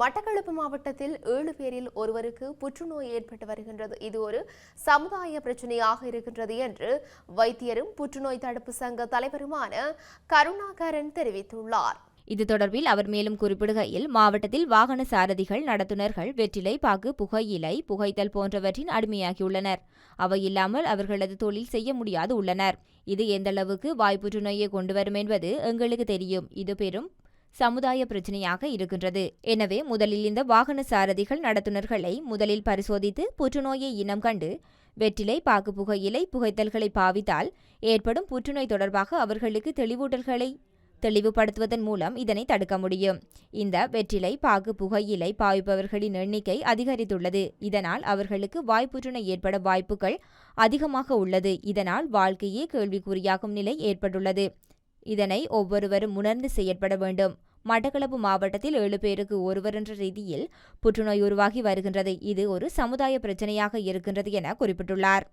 மட்டக்களப்பு மாவட்டத்தில் ஏழு பேரில் ஒருவருக்கு புற்றுநோய் ஏற்பட்டு வருகின்றது. இது ஒரு சமுதாய பிரச்சனையாக இருக்கின்றது என்று வைத்தியரும் புற்றுநோய் தடுப்பு சங்க தலைவருமான கருணாகரன் தெரிவித்துள்ளார். இது தொடர்பில் அவர் மேலும் குறிப்பிடுகையில் மாவட்டத்தில் வாகன சாரதிகள் நடத்துனர்கள் வெற்றிலை பாக்கு புகையிலை புகைத்தல் போன்றவற்றின் அடிமையாகியுள்ளனர். அவை இல்லாமல் அவர்களது தொழில் செய்ய முடியாது உள்ளனர். இது எந்தளவுக்கு வாய் புற்றுநோயை கொண்டு வரும் என்பது எங்களுக்கு தெரியும். இது பெரும் சமுதாய பிரச்சனையாக இருக்கின்றது. எனவே முதலில் இந்த வாகன சாரதிகள் நடத்துனர்களை முதலில் பரிசோதித்து புற்றுநோயை இனம் கண்டு வெற்றிலை பாக்கு புகையிலை புகைத்தல்களை பாவித்தால் ஏற்படும் புற்றுநோய் தொடர்பாக அவர்களுக்கு தெளிவூட்டல்களை தெளிவுபடுத்துவதன் மூலம் இதனை தடுக்க முடியும். இந்த வெற்றிலை பாகு புகையிலை பாவிப்பவர்களின் எண்ணிக்கை அதிகரித்துள்ளது. இதனால் அவர்களுக்கு வாய்ப்புற்றுநோய் ஏற்பட வாய்ப்புகள் அதிகமாக உள்ளது. இதனால் வாழ்க்கையே கேள்விக்குறியாகும் நிலை ஏற்பட்டுள்ளது. இதனை ஒவ்வொருவரும் உணர்ந்து செயற்பட வேண்டும். மட்டக்களப்பு மாவட்டத்தில் ஏழு பேருக்கு ஒருவர் என்ற ரீதியில் புற்றுநோய் உருவாகி வருகின்றது. இது ஒரு சமுதாய பிரச்சினையாக இருக்கின்றது என குறிப்பிட்டுள்ளார்.